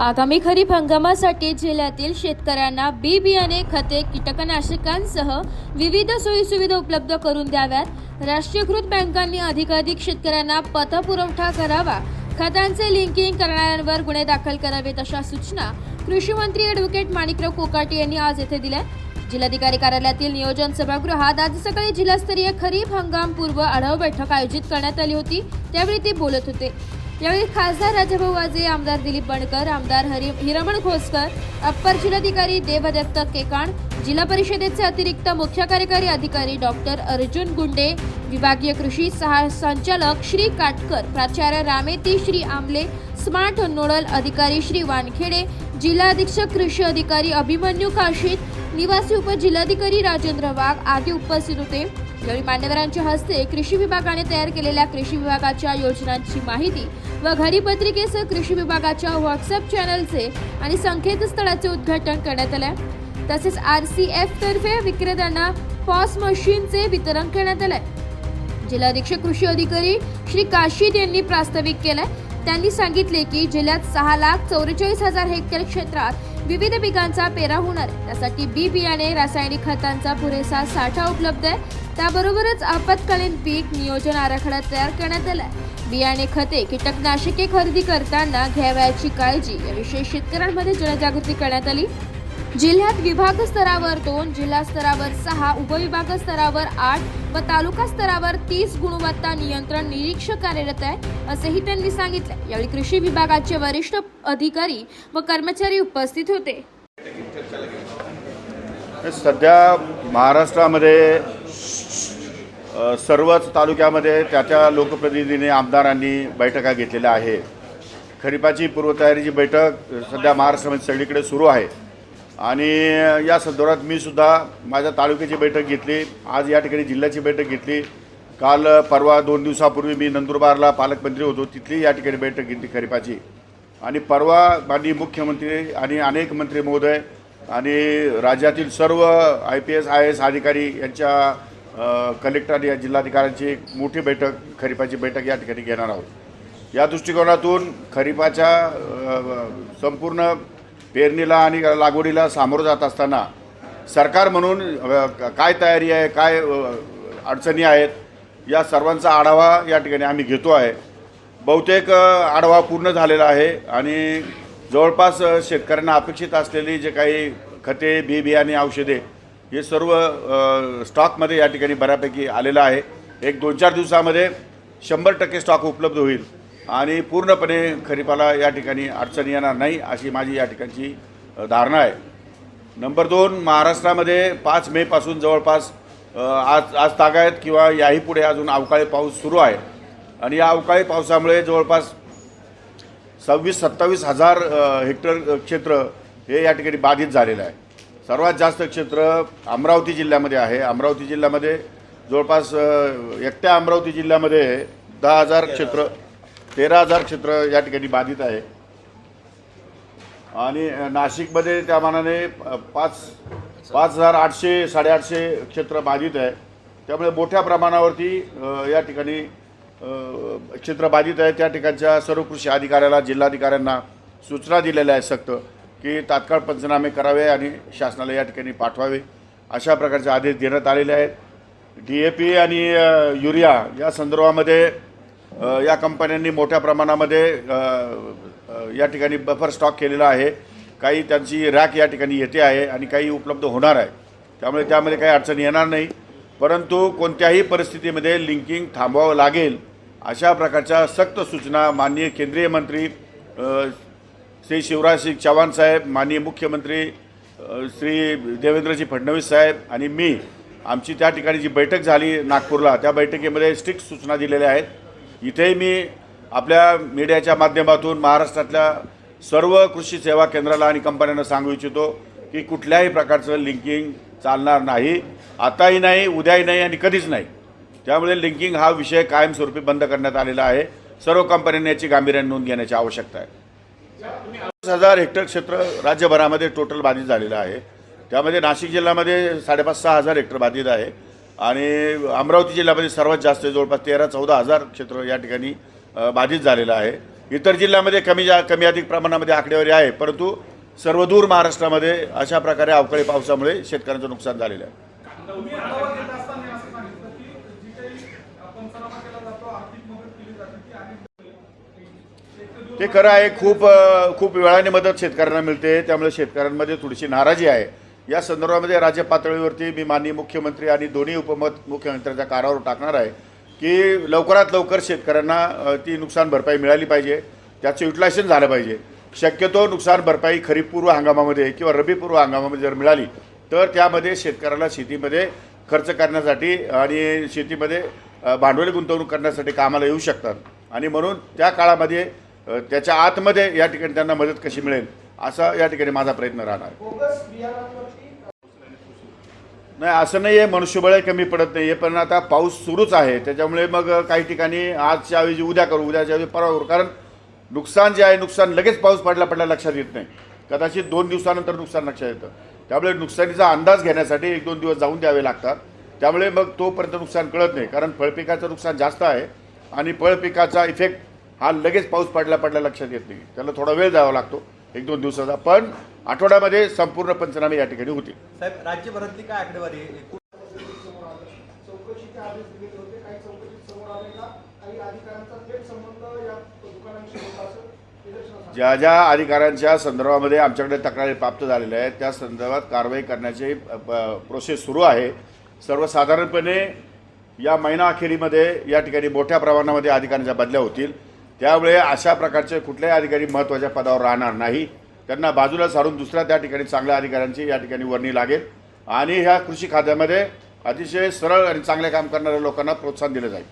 आगामी खरीप हंगामासाठी जिल्ह्यातील शेतकऱ्यांना बी बियाणे खते कीटकनाशकांसह विविध सोयीसुविधा उपलब्ध करून द्याव्यात. राष्ट्रीयकृत बँकांनी अधिकाधिक शेतकऱ्यांना पतपुरवठा करावा. खतांचे लिंकिंग करणाऱ्यांवर गुन्हे दाखल करावेत अशा सूचना कृषी मंत्री ॲडव्होकेट माणिकराव कोकाटे यांनी आज येथे दिल्या. जिल्हाधिकारी कार्यालयातील नियोजन सभागृहात आज सकाळी जिल्हास्तरीय खरीप हंगाम पूर्व आढावा बैठक आयोजित करण्यात आली होती. त्यावेळी ते बोलत होते. यावेळी खासदार राजाभाऊ वाजे आमदार दिलीप बणकर आमदार हरि हिरमण खोसकर अप्पर जिल्हाधिकारी देवदत्त केकाण जिल्हा परिषदेचे अतिरिक्त मुख्य कार्यकारी अधिकारी डॉक्टर अर्जुन गुंडे विभागीय कृषी सहा संचालक श्री काटकर प्राचार्य रामेती श्री आमले स्मार्ट नोडल अधिकारी श्री वानखेडे जिल्हा अधीक्षक कृषी अधिकारी अभिमन्यू काशीद निवासी उपजिल्हाधिकारी राजेंद्र वाघ आदी उपस्थित होते. यावेळी मान्यवरांच्या हस्ते कृषी विभागाने तयार केलेल्या कृषी विभागाच्या योजनांची माहिती व घरी पत्रिकेसह कृषी विभागाच्या व्हॉट्सअप चॅनलचे आणि संकेतस्थळाचे उद्घाटन करण्यात आले. तसेच आर सी एफ तर्फे विक्रेत्यांना पॉस मशीनचे वितरण करण्यात आले. जिल्हाधीक्षक कृषी अधिकारी श्री काशीद यांनी प्रास्ताविक केलाय. त्यांनी सांगितले की जिल्ह्यात सहा लाख चौवेचाळीस हजार हेक्टर क्षेत्रात विविध पिकांचा पेरा होणार आहे. त्यासाठी बी बियाणे रासायनिक खतांचा पुरेसा साठा उपलब्ध आहे. त्याबरोबरच आपत्कालीन पीक नियोजन आराखडा तयार करण्यात आलाय बियाणे खते कीटकनाशके खरेदी करताना घ्यावयाची काळजी याविषयी शेतकऱ्यांमध्ये जनजागृती करण्यात आली. जिल्ह्यात विभाग स्तरावर दोन जिल्हा स्तरावर सहा उपविभाग स्तरावर आठ व तालुका स्तरावर तीस गुणवत्ता नियंत्रण निरीक्षक कार्यरत आहे असेही त्यांनी सांगितले. यावेळी कृषी विभागाचे वरिष्ठ अधिकारी व कर्मचारी उपस्थित होते. सध्या महाराष्ट्रामध्ये सर्वच तालुक्यामध्ये त्या त्या लोकप्रतिनिधींनी आमदारांनी बैठका घेतलेल्या आहे खरीपाची पूर्वतयारीची बैठक सध्या महाराष्ट्रामध्ये सगळीकडे सुरू आहे. आणि या संदर्भात मी सुद्धा माझ्या तालुक्याची बैठक घेतली. आज या ठिकाणी जिल्ह्याची बैठक घेतली. काल परवा दोन दिवसापूर्वी मी नंदुरबारला पालकमंत्री होतो. तिथली या ठिकाणी बैठक घेतली खरीपाची. आणि परवा माननीय मुख्यमंत्री आणि अनेक मंत्री महोदय आणि राज्यातील सर्व I P S I S अधिकारी यांच्या कलेक्टर आणि जिल्हाधिकाऱ्यांची मोठी बैठक खरीपाची बैठक या ठिकाणी घेणार आहोत. या दृष्टिकोनातून खरीपाच्या संपूर्ण पेरणीला आणि लागवडीला सामोरं जात असताना सरकार म्हणून काय तयारी आहे काय अडचणी आहेत या सर्वांचा आढावा या ठिकाणी आम्ही घेतो आहे. बहुतेक आढावा पूर्ण झालेला आहे आणि जवळपास शेतकऱ्यांना अपेक्षित असलेली जे काही खते बी बियाणे औषधे हे सर्व स्टॉकमध्ये या ठिकाणी बऱ्यापैकी आलेलं आहे. एक दोन चार दिवसामध्ये शंभर टक्के स्टॉक उपलब्ध होईल. आणि पूर्णपणे खरीपाला या ठिकाणी अडचण येणार नाही अशी माझी या ठिकाणची धारणा आहे. नंबर दोन महाराष्ट्रामध्ये पाच मेपासून जवळपास आज आज तागायत किंवा याही पुढे अजून अवकाळी पाऊस सुरू आहे. आणि या अवकाळी पावसामुळे जवळपास सव्वीस सत्तावीस हजार हेक्टर क्षेत्र हे या ठिकाणी बाधित झालेलं आहे. सर्वात जास्त क्षेत्र अमरावती जिल्ह्यामध्ये आहे. अमरावती जिल्ह्यामध्ये जवळपास एकट्या अमरावती जिल्ह्यामध्ये दहा हजार क्षेत्र तेरा हजार क्षेत्र या ठिकाणी बाधित आहे. आणि नाशिकमध्ये त्या मानाने पाच पाच हजार आठशे साडेआठशे क्षेत्र बाधित आहे. त्यामुळे मोठ्या प्रमाणावरती या ठिकाणी क्षेत्र बाधित आहे. त्या ठिकाणच्या सर्व कृषी अधिकाऱ्याला जिल्हाधिकाऱ्यांना सूचना दिलेल्या आहेत सक्त की तात्काळ पंचनामे करावे आणि शासनाला या ठिकाणी पाठवावे. अशा प्रकारचे आदेश देण्यात आलेले आहेत. डी ए पी आणि युरिया या संदर्भामध्ये या कंपन्यांनी मोठ्या प्रमाणामध्ये या ठिकाणी बफर स्टॉक केलेला आहे. काही त्यांची रॅक या ठिकाणी येते आहे आणि काही उपलब्ध होणार आहे. त्यामुळे त्यामध्ये काही अडचण येणार नाही. परंतु कोणत्याही परिस्थितीमध्ये लिंकिंग थांबवावं लागेल अशा प्रकारच्या सक्त सूचना माननीय केंद्रीय मंत्री श्री शिवराज सिंग चव्हाण साहेब माननीय मुख्यमंत्री श्री देवेंद्रजी फडणवीस साहेब आणि मी आमची त्या ठिकाणी जी बैठक झाली नागपूरला त्या बैठकीमध्ये स्ट्रिक्ट सूचना दिलेल्या आहेत. इथेही मी आपल्या मीडियाच्या माध्यमातून महाराष्ट्रातल्या सर्व कृषी सेवा केंद्राला आणि कंपन्यांना सांगू इच्छितो की कुठल्याही प्रकारचं लिंकिंग चालणार नाही. आताही नाही उद्याही नाही आणि कधीच नाही. त्यामुळे लिंकिंग हा विषय कायमस्वरूपी बंद करण्यात आलेला आहे. सर्व कंपन्यांनी याची गांभीर्याने नोंद घेण्याची आवश्यकता आहे. पाच हजार हेक्टर क्षेत्र राज्यभरामध्ये टोटल बाधित झालेलं आहे. त्यामध्ये नाशिक जिल्ह्यामध्ये साडेपाच सहा हजार हेक्टर बाधित आहे. आणि अमरावती जिल्ह्यामध्ये सर्वात जास्त जवळपास तेरा चौदा हजार क्षेत्र या ठिकाणी बाधित झालेलं आहे. इतर जिल्ह्यामध्ये कमी जा कमी अधिक प्रमाणामध्ये आकडेवारी आहे परंतु सर्वदूर महाराष्ट्रामध्ये अशा प्रकारे अवकाळी पावसामुळे शेतकऱ्यांचं नुकसान झालेलं आहे. ती खरं आहे खूप खूप वेळाने मदत शेतकऱ्यांना मिळते त्यामुळे शेतकऱ्यांमध्ये थोडीशी नाराजी आहे. या संदर्भामध्ये राज्य पातळीवरती मी माननीय मुख्यमंत्री आणि दोन्ही उपमत मुख्यमंत्र्यांच्या कानावर टाकणार आहे की लवकरात लवकर शेतकऱ्यांना ती नुकसान भरपाई मिळाली पाहिजे त्याचं युटिलायझेशन झालं पाहिजे. शक्यतो नुकसान भरपाई खरीपपूर्व हंगामामध्ये किंवा रबीपूर्व हंगामामध्ये जर मिळाली तर त्यामध्ये शेतकऱ्याला शेतीमध्ये खर्च करण्यासाठी आणि शेतीमध्ये भांडवली गुंतवणूक करण्यासाठी कामाला येऊ शकतात. आणि म्हणून त्या काळामध्ये त्याच्या आतमध्ये या ठिकाणी त्यांना मदत कशी मिळेल असा या ठिकाणी माझा प्रयत्न राहणार. नाही असं नाही आहे मनुष्यबळ कमी पडत नाही आहे पण आता पाऊस सुरूच आहे. त्याच्यामुळे मग काही ठिकाणी आजच्या ऐवजी उद्या करू उद्याच्या ऐवजी परवा करू. कारण नुकसान जे आहे नुकसान लगेच पाऊस पडला पडला लक्षात येत नाही. कदाचित दोन दिवसानंतर नुकसान लक्षात येतं. त्यामुळे नुकसानीचा अंदाज घेण्यासाठी एक दोन दिवस जाऊन द्यावे लागतात. त्यामुळे मग तोपर्यंत नुकसान कळत नाही. कारण फळपिकाचं नुकसान जास्त आहे आणि फळपिकाचा इफेक्ट हा लगेच पाऊस पडला पडला लक्षात येत नाही. त्याला थोडा वेळ द्यावा लागतो. एक दोन दिवसाचा पण आठवड्यामध्ये संपूर्ण पंचनामे या ठिकाणी होतील. साहेब राज्यभरातली काय आकडेवारी आहे? एकूण चौकशीचे आदेश दिले होते. काही चौकशीत समोर आले का? काही अधिकाऱ्यांचा थेट संबंध या दुकानांशी होता असं निदर्शनास आलं. ज्या ज्या अधिकाऱ्यांच्या संदर्भामध्ये आमच्याकडे तक्रारी प्राप्त झालेल्या आहेत त्या संदर्भात कारवाई करण्याची प्रोसेस सुरू आहे. सर्वसाधारणपणे या महिना अखेरीमध्ये या ठिकाणी मोठ्या प्रमाणामध्ये अधिकाऱ्यांच्या बदल्या होतील. त्यामुळे अशा प्रकारचे कुठल्याही अधिकारी महत्त्वाच्या पदावर राहणार नाही. त्यांना बाजूला सारून दुसऱ्या त्या ठिकाणी चांगल्या अधिकाऱ्यांची या ठिकाणी वर्णी लागेल. आणि ह्या कृषी खात्यामध्ये अतिशय सरळ आणि चांगले काम करणाऱ्या लोकांना प्रोत्साहन दिलं जाईल.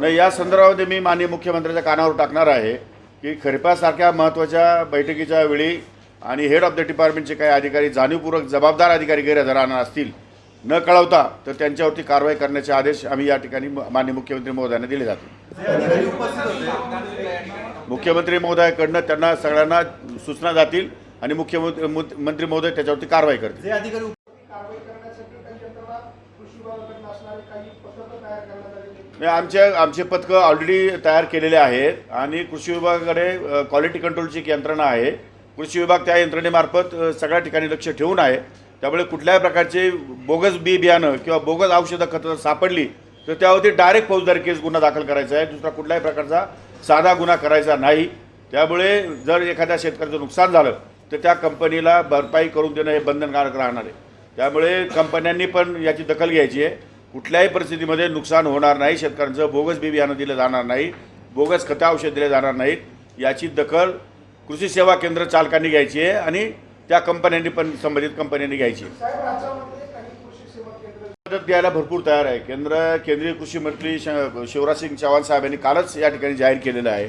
नाही या संदर्भामध्ये मी माननीय मुख्यमंत्र्यांच्या कानावर टाकणार आहे की खरिपासारख्या महत्त्वाच्या बैठकीच्या वेळी आणि हेड ऑफ द डिपार्टमेंटचे काही अधिकारी जाणीवपूर्वक जबाबदार अधिकारी गैरहजर राहणार असतील न कळवता तर त्यांच्यावरती कारवाई करण्याचे आदेश आम्ही या ठिकाणी माननीय मुख्यमंत्री महोदयांना दिले जातील. मुख्यमंत्री महोदयाकडनं त्यांना सगळ्यांना सूचना जातील आणि मुख्यमंत्री मुत- मंत्री महोदय त्याच्यावरती कारवाई करतील. आमच्या आमचे पथकं ऑलरेडी तयार केलेले आहेत आणि कृषी विभागाकडे क्वालिटी कंट्रोलची एक यंत्रणा आहे. कृषी विभाग त्या यंत्रणेमार्फत सगळ्या ठिकाणी लक्ष ठेवून आहे. त्यामुळे कुठल्याही प्रकारचे बोगस बी बियाणं किंवा बोगस औषधं खतं सापडली तर त्यावरती डायरेक्ट फौजदारी केस गुन्हा दाखल करायचा आहे. दुसरा कुठल्याही प्रकारचा साधा गुन्हा करायचा नाही. त्यामुळे जर एखाद्या शेतकऱ्याचं नुकसान झालं तर त्या कंपनीला भरपाई करून देणं हे बंधनकारक राहणार आहे. त्यामुळे कंपन्यांनी पण याची दखल घ्यायची आहे. कुठल्याही परिस्थितीमध्ये नुकसान होणार नाही. शेतकऱ्यांचं बोगस बी बियाणं दिलं जाणार नाही. बोगस खतं औषध दिले जाणार नाहीत. याची दखल कृषी सेवा केंद्र चालकांनी घ्यायची आहे आणि त्या कंपन्यांनी पण संबंधित कंपन्यांनी घ्यायची मदत द्यायला भरपूर तयार आहे. केंद्र केंद्रीय कृषी मंत्री श- शिवराज सिंग चौहान साहेब यांनी कालच या ठिकाणी जाहीर केलेलं आहे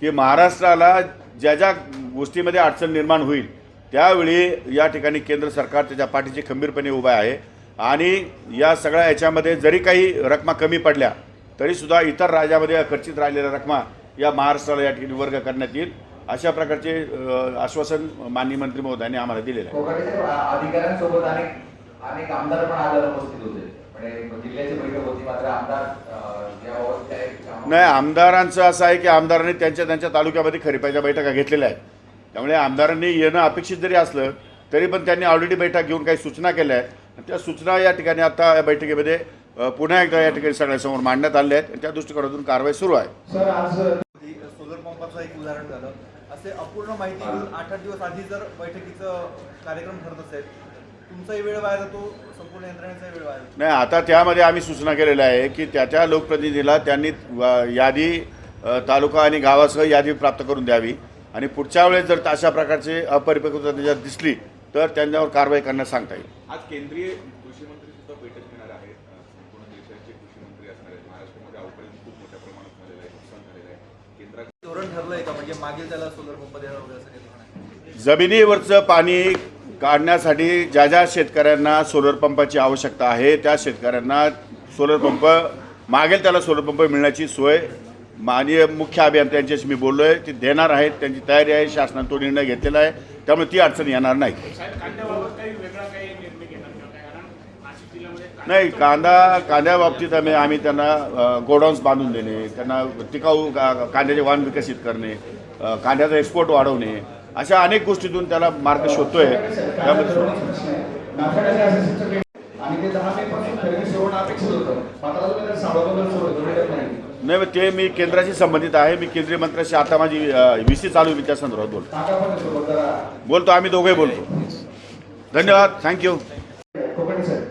की महाराष्ट्राला ज्या ज्या गोष्टीमध्ये अडचण निर्माण होईल त्यावेळी या ठिकाणी केंद्र सरकार त्याच्या पाठीशी खंबीरपणे उभं आहे. आणि या सगळ्या याच्यामध्ये जरी काही रकमा कमी पडल्या तरीसुद्धा इतर राज्यामध्ये खर्चित राहिलेल्या रकमा या महाराष्ट्राला या ठिकाणी वर्ग करण्यात येईल. अशा प्रकारचे आश्वासन माननीय मंत्री महोदयांनी आम्हाला दिलेलं आहे. अधिकाऱ्यांसोबत अनेक अनेक आमदार पण आज उपस्थित होते. म्हणजे नाही आमदारांचं असं आहे की आमदारांनी त्यांच्या त्यांच्या तालुक्यामध्ये खरीपाच्या बैठका घेतलेल्या आहेत. त्यामुळे आमदारांनी येणं अपेक्षित जरी असलं तरी पण त्यांनी ऑलरेडी बैठक घेऊन काही सूचना केल्या आहेत. आणि त्या सूचना या ठिकाणी आता या बैठकीमध्ये पुन्हा एकदा या ठिकाणी सगळ्यांसमोर मांडण्यात आल्या आहेत. आणि त्या दृष्टिकोनातून कारवाई सुरू आहे. सर आज सोलर पंपाचं एक उदाहरण झालं. असे अपूर्ण माहिती घेऊन आठ आठ दिवस आधी जर बैठकीचं कार्यक्रम ठरत असेल तुमचाही वेळ वाया जातो संपूर्ण यंत्रणेचाही वेळ वाया जातो. नाही आता त्यामध्ये आम्ही सूचना केलेल्या आहे की त्या त्या लोकप्रतिनिधीला त्यांनी यादी तालुका आणि गावासह यादी प्राप्त करून द्यावी. आणि पुढच्या वेळेस जर अशा प्रकारचे अपरिपक्वता त्याच्यात दिसली तर त्यांच्यावर कारवाई करण्यास सांगता येईल. आज केंद्रीय कृषी मंत्री सुद्धा बैठक घेणार आहेत अ, संपूर्ण देशाचे कृषी मंत्री असणार आहेत महाराष्ट्रामध्ये अवकाळी खूप मोठ्या प्रमाणात झालेलं आहे नुकसान झालेलं आहे केंद्रात धोरण ठरलंय का म्हणजे मागील त्याला सोलर पंप देणार वगैरे असं काही धोरण आहे? जमिनीवरचं पाणी काढण्यासाठी ज्या ज्या शेतकऱ्यांना सोलर पंपाची आवश्यकता आहे त्या शेतकऱ्यांना सोलर पंप मागेल त्याला सोलर पंप मिळण्याची सोय माननीय मुख्य अभियंत्यांच्याशी मी बोललो आहे ती देणार आहेत त्यांची तयारी आहे शासनाने तो निर्णय घेतलेला आहे त्यामुळे ती अडचण येणार नाही साहेब काही वेगळा काही नाही कांदा कांद्या बाबतीत आम्ही आम्ही त्यांना गोडाऊन्स बांधून देणे त्यांना टिकाऊ का- कांद्याचे वाहन विकसित करणे कांद्याचा एक्सपोर्ट वाढवणे अशा अनेक गोष्टीतून त्याला मार्ग शोधतोय. त्यामध्ये नाही ते मी केंद्राशी संबंधित आहे. मी केंद्रीय मंत्र्याशी आता माझी व्ही सी चालू आहे मी त्या संदर्भात बोलतो. बोलतो आम्ही दोघे बोलतो. धन्यवाद. थँक्यू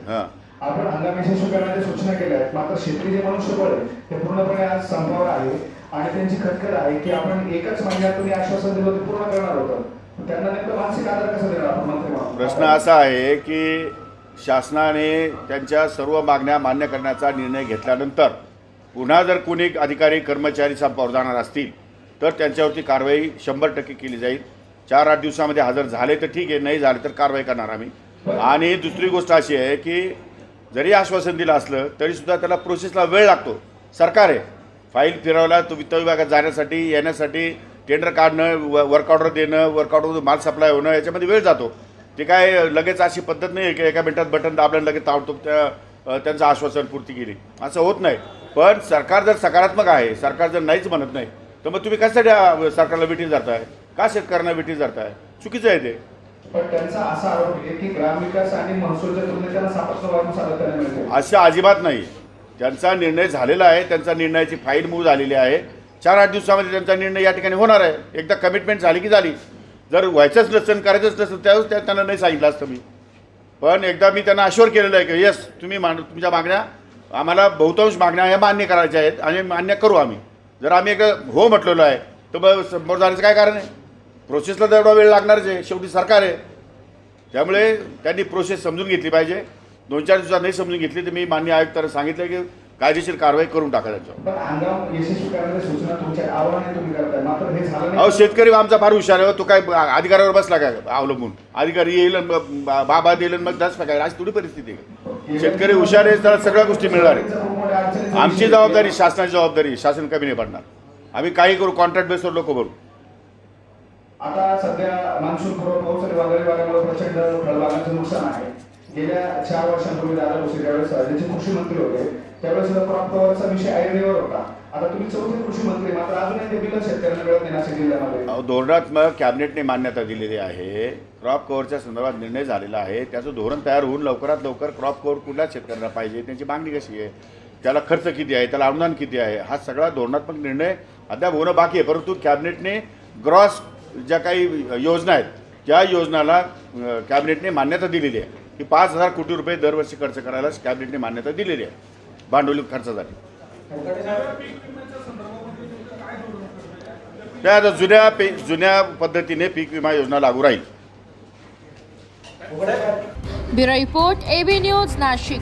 हां. आपण हंगामी यशस्वी करण्याच्या सूचना केल्या आहेत. मात्र शेतकरी जे मनुष्यबळ आहे ते पूर्णपणे आज संपावर आहे. आणि त्यांची खटखट आहे की आपण एकच महिन्यात तुम्ही आश्वासन दिलं होतं पूर्ण करणार होतं. त्यांना नेमकं मानसिक आधार कसा देणार आपण मंत्री म्हणून प्रश्न असा आहे की शासनाने त्यांच्या सर्व मागण्या मान्य करण्याचा निर्णय घेतल्यानंतर पुन्हा जर कोणी अधिकारी कर्मचारी संपावर जाणार असतील तर त्यांच्यावरती कारवाई शंभर टक्के केली जाईल. चार आठ दिवसामध्ये हजर झाले तर ठीक आहे नाही झाले तर कारवाई करणार आम्ही. आणि दुसरी गोष्ट अशी आहे की जरी आश्वासन दिलं असलं तरीसुद्धा त्याला प्रोसेसला वेळ लागतो. सरकार आहे. फाईल फिरवला तो वित्त विभागात जाण्यासाठी येण्यासाठी टेंडर काढणं व वर्क ऑर्डर देणं वर्क ऑर्डर माल सप्लाय होणं याच्यामध्ये वेळ जातो. ते काय लगेच अशी पद्धत नाही आहे की एका मिनटात बटन दाबल्यानं लगेच ताबडतोब त्या त्यांचं आश्वासन पूर्ती केली. असं होत नाही. पण सरकार जर सकारात्मक आहे सरकार जर नाहीच म्हणत नाही तर मग तुम्ही कशासाठी सरकारला विटी जाताय? का शेतकऱ्यांना विटी जाताय? चुकीचं आहे ते. पण त्यांचा असा आरोप आहे की ग्रामविकास आणि महसूलच्या तुलनेत त्यांना सापत्र सातत्याने मिळते असं अजिबात नाही. त्यांचा निर्णय झालेला आहे त्यांचा निर्णयाची फाईल मूव झालेली आहे. चार आठ दिवसामध्ये त्यांचा निर्णय या ठिकाणी होणार आहे. एकदा कमिटमेंट झाली की झाली. जर व्हायचंच नसेल करायचंच नसेल त्यावेळेस त्या त्यांना नाही सांगितलं असतं मी. पण एकदा मी त्यांना अश्युअर केलेलं आहे की येस तुम्ही मान तुमच्या मागण्या आम्हाला बहुतांश मागण्या ह्या मान्य करायच्या आहेत आणि मान्य करू आम्ही. जर आम्ही एक हो म्हटलेलो आहे तर मग समोर जाण्याचं काय कारण आहे? प्रोसेसला तर एवढा वेळ लागणारच आहे शेवटी सरकार आहे. त्यामुळे त्यांनी प्रोसेस समजून घेतली पाहिजे. दोन चार दिवसात नाही समजून घेतली तर मी मान्य आयुक्तांना सांगितलं की कायदेशीर कारवाई करून टाका त्याच्यावर. अहो शेतकरी आमचा फार हुशार आहे. तो काय अधिकारावर बसला काय अवलंबून? अधिकारी येईल बाबा देईल मग दस काय अशी थोडी परिस्थिती आहे. शेतकरी हुशार आहे त्याला सगळ्या गोष्टी मिळणार आहे आमची जबाबदारी शासनाची जबाबदारी शासन कमी नाही पडणार. आम्ही काही करू कॉन्ट्रॅक्ट बेसवर लोक भरू. आता सध्या मान्सून पूर्व पाऊस आणि वादळी वाऱ्यामुळे प्रचंड फळबागांचं नुकसान आहे. गेल्या चार वर्षांपूर्वी दादा भुसे ज्यावेळेस राज्याचे कृषी मंत्री होते. त्यावेळेस क्रॉप कव्हरचा विषय ऐरणीवर होता. आता तुम्ही चौथे कृषी मंत्री मात्र अजूनही ते बिल शेतकऱ्यांना मिळत नाही नाशिक जिल्ह्यामध्ये. धोरणात्मक कॅबिनेटने मान्यता दिलेली आहे. क्रॉप कव्हरच्या संदर्भात निर्णय झालेला आहे. त्याचं धोरण तयार होऊन लवकरात लवकर क्रॉप कव्हर कुठल्या शेतकऱ्यांना पाहिजे त्यांची मागणी कशी आहे? त्याला खर्च किती आहे? त्याला अनुदान किती आहे? हा सगळा धोरणात्मक निर्णय अद्याप होणं बाकी आहे. परंतु कॅबिनेटने ग्रॉस ज्या काही योजना आहेत त्या योजनाला कॅबिनेटने मान्यता दिलेली आहे की पाच हजार कोटी रुपये दरवर्षी खर्च करायला कॅबिनेटने मान्यता दिलेली आहे भांडवली खर्चासाठी. त्या जुन्या पे जुन्या पद्धतीने पीक विमा योजना लागू राहील. Bureau report AB news Nashik.